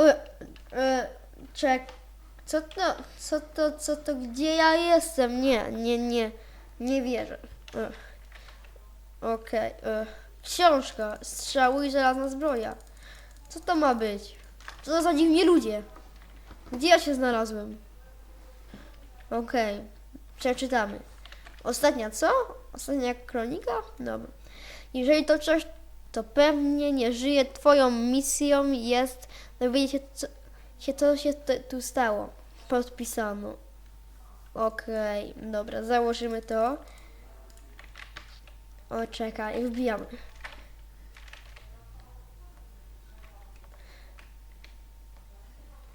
E, e, czek. Co to, co to, co to, gdzie ja jestem? Nie, nie, nie, nie wierzę. E, Okej. e, Książka, strzały i żelazna zbroja. Co to ma być? Co to za dziwni ludzie? Gdzie ja się znalazłem? Okej, przeczytamy. Ostatnia co? Ostatnia kronika? Dobra. Jeżeli to coś, to pewnie nie żyje. Twoją misją jest dowiedzieć się, co się, co się tu stało. Podpisano. Okej, dobra, założymy to. O, czekaj, wbijamy.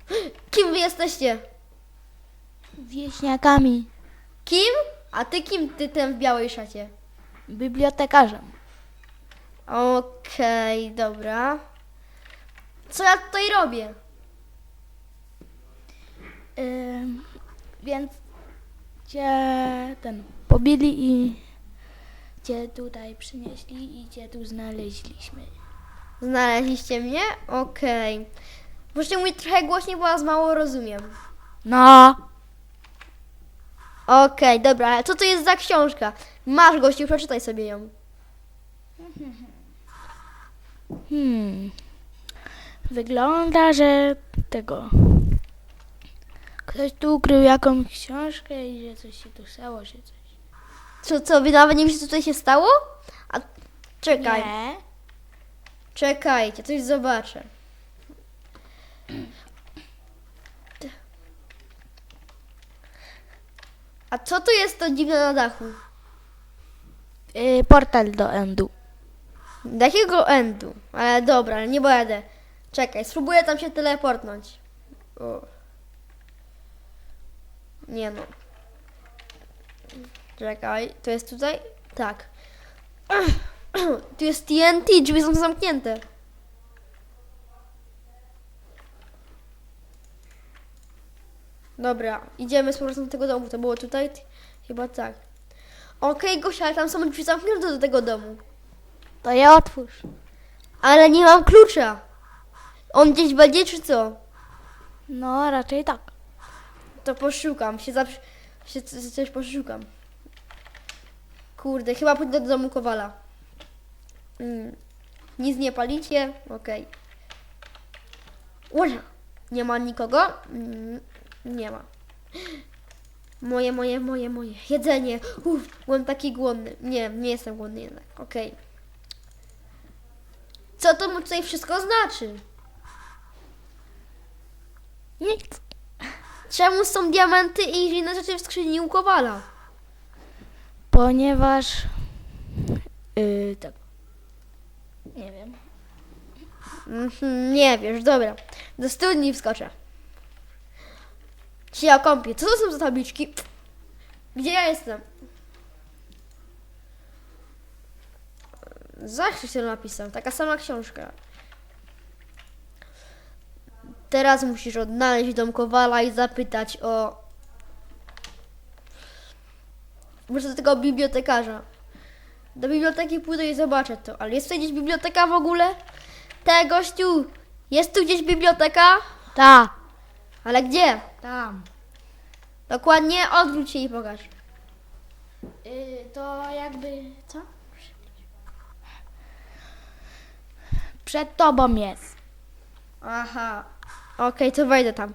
Kim wy jesteście? Wieśniakami, Kim? A ty kim ty ten w białej szacie? bibliotekarzem. Okej, dobra. Co ja tutaj robię? Ym, więc cię ten pobili i cię tutaj przynieśli i cię tu znaleźliśmy. Znaleźliście mnie? Okej. Możecie mówić trochę głośniej, bo was mało rozumiem. No, Okej, dobra, ale co to jest za książka? Masz gościu, przeczytaj sobie ją. hmm. Wygląda, że tego. Ktoś tu ukrył jakąś książkę i że coś się tu stało, że coś. Co, co, wy nawet nie wiecie, co tutaj się stało? A czekaj, Nie. czekajcie, coś zobaczę. A co to jest to dziwne na dachu? Y, portal do Endu. Do jakiego endu? Ale dobra, nie będę. Czekaj, spróbuję tam się teleportnąć. O. Nie no. Czekaj, to jest tutaj? Tak. Tu jest TNT, drzwi są zamknięte. Dobra, idziemy z powrotem do tego domu. To było tutaj? Chyba tak. Okej, Gosia, ale tam są drzwi zamknięte do tego domu. To je otwórz. Ale nie mam klucza. On gdzieś będzie, czy co? No, raczej tak. To poszukam, się zawsze, się c- coś poszukam. Kurde, chyba pójdę do domu Kowala. Mm. Nic nie palicie? Okej. Okay. Nie ma nikogo? Mm, nie ma. Moje, moje, moje, moje. Jedzenie. Uff, byłem taki głodny. Nie, nie jestem głodny jednak. Okej. Co to mu tutaj wszystko znaczy? Nic. Czemu są diamenty i inne rzeczy w skrzyni u Kowala? Ponieważ. Yy, tak. Nie wiem. Mhm, nie wiesz, dobra. Do studni wskoczę. Się ja kąpię. Co to są za tabliczki? Gdzie ja jestem? Zawsze się napisał. Taka sama książka. Teraz musisz odnaleźć dom Kowala i zapytać o... Muszę do tego bibliotekarza. Do biblioteki pójdę i zobaczę to. Ale jest tutaj gdzieś biblioteka w ogóle? Te gościu, jest tu gdzieś biblioteka? Ta. Ale gdzie? Tam. Dokładnie, odwróć się i pokaż. Yy, to jakby. Co? Przed tobą jest. Aha. Okej, to wejdę tam.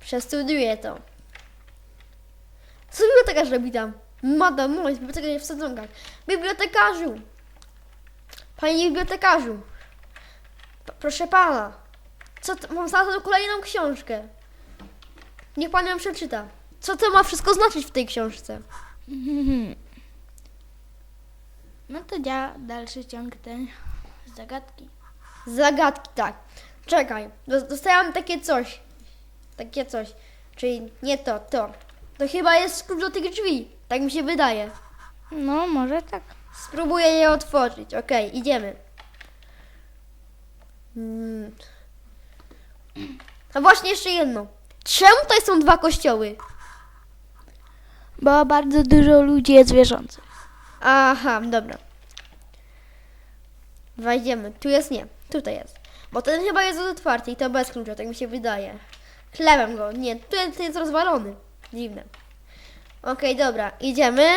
Przestudiuję to. Co bibliotekarz robi tam? Madam, mój, bibliotekarz w sadzonkach. Bibliotekarzu! Panie bibliotekarzu! P- proszę pana. Co to, mam znalazłem kolejną książkę. Niech pan ją przeczyta. Co to ma wszystko znaczyć w tej książce? No to dzia dalszy ciąg tej zagadki. Zagadki, tak. Czekaj, do- dostałam takie coś. Takie coś. Czyli nie to, to. To chyba jest klucz do tych drzwi. Tak mi się wydaje. No, może tak. Spróbuję je otworzyć. Okej, idziemy. Mm. A właśnie jeszcze jedno. Czemu tutaj są dwa kościoły? Bo bardzo dużo ludzi jest wierzących. Aha, dobra. Wejdziemy. Tu jest nie. Tutaj jest. Bo ten chyba jest otwarty i to bez klucza, tak mi się wydaje. Chlebem go. Nie, tu jest, tu jest rozwalony. Dziwne. Okej, dobra, idziemy.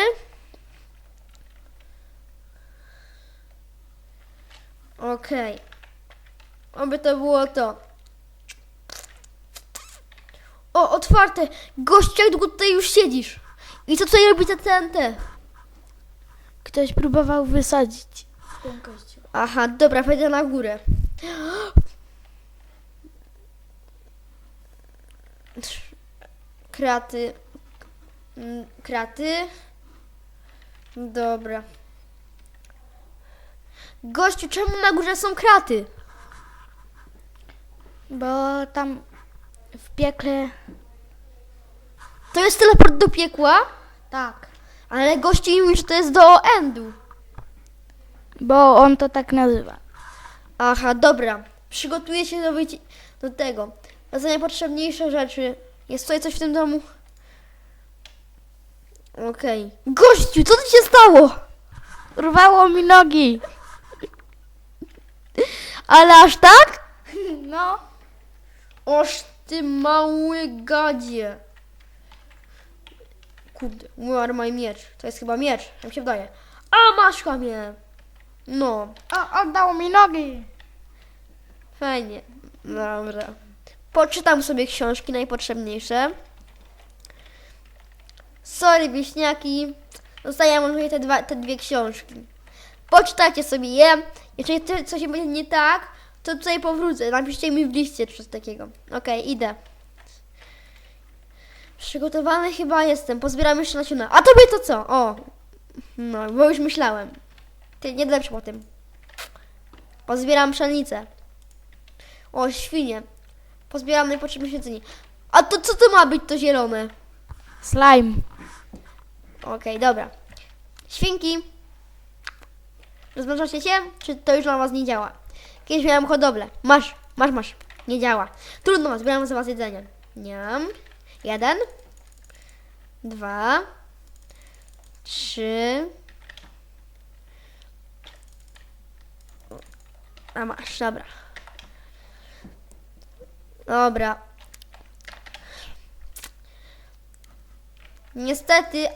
Okej. Oby to było to. O, otwarte! Gościu, jak długo tutaj już siedzisz? I co tutaj robi te TNT? Ktoś próbował wysadzić ten kościół. Aha, dobra, wejdę na górę. Kraty. Mm, Kraty. Dobra. Gościu, czemu na górze są kraty? Bo tam w piekle... To jest teleport do piekła? Tak. Ale gościu mówi, że to jest do endu. Bo on to tak nazywa. Aha, dobra. Przygotuję się do, wyci- do tego. A za najpotrzebniejsze rzeczy. Jest tutaj coś w tym domu? Okej. Gościu, co ci się stało? Urwało mi nogi. Ale aż tak? No. Oż ty mały gadzie. Kurde, umarł mój miecz. To jest chyba miecz, jak mi się wydaje. A, masz mnie. No, O, oddał mi nogi. fajnie. Dobra. Poczytam sobie książki najpotrzebniejsze. Sorry, wieśniaki. Zostaję może te, dwa, te dwie książki. Poczytajcie sobie je. Jeżeli ty- coś będzie nie tak, to tutaj powrócę. Napiszcie mi w liście czy coś takiego. Okej, idę. Przygotowany chyba jestem. Pozbieram jeszcze nasiona. A tobie to co? O. No, bo już myślałem. Ty nie depcz po tym. Pozbieram pszenicę. O, świnie. Pozbieram najpotrzebniejsze jedzenie. A to co to ma być to zielone? Slime. Okej, dobra. Świnki. Rozmnażacie się? Czy to już na was nie działa? Kiedyś miałam hodowlę. Masz, masz, masz. Nie działa. Trudno, zbieram za was jedzenie. Niam. Jeden. Dwa. Trzy. A masz, dobra. Dobra. Niestety,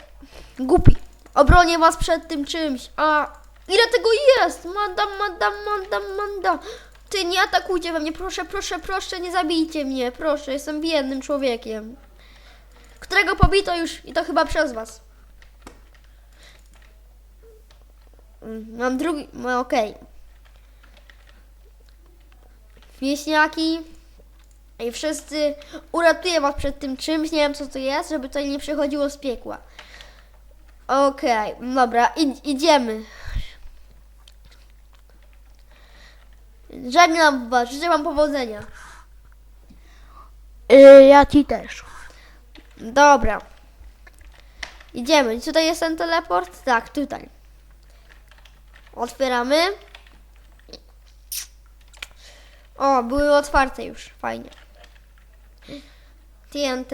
głupi. Obronię was przed tym czymś. A ile tego jest? Madam, madam, madam, madam. Ty nie atakujcie we mnie, proszę, proszę, proszę, nie zabijcie mnie, proszę, jestem biednym człowiekiem. Którego pobito już i to chyba przez was. Mm, Mam drugi, no okej. Wieśniaki i wszyscy uratuję was przed tym czymś, nie wiem co to jest, żeby to nie przychodziło z piekła. Okej, dobra, id- idziemy. Żegnam was, życzę wam powodzenia. Y, ja ci też. Dobra. Idziemy. Tutaj jest ten teleport? Tak, tutaj. Otwieramy. O, były otwarte już. Fajnie. TNT.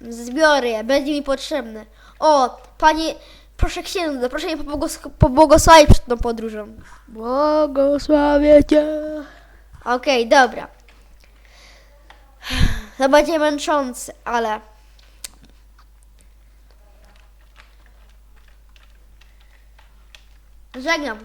Zbiorę je, będzie mi potrzebne. O, panie, proszę księdza, proszę mnie pobłogos- pobłogosławić przed tą podróżą. Błogosławię cię. Okej, dobra. To będzie męczące, ale. Żegnam.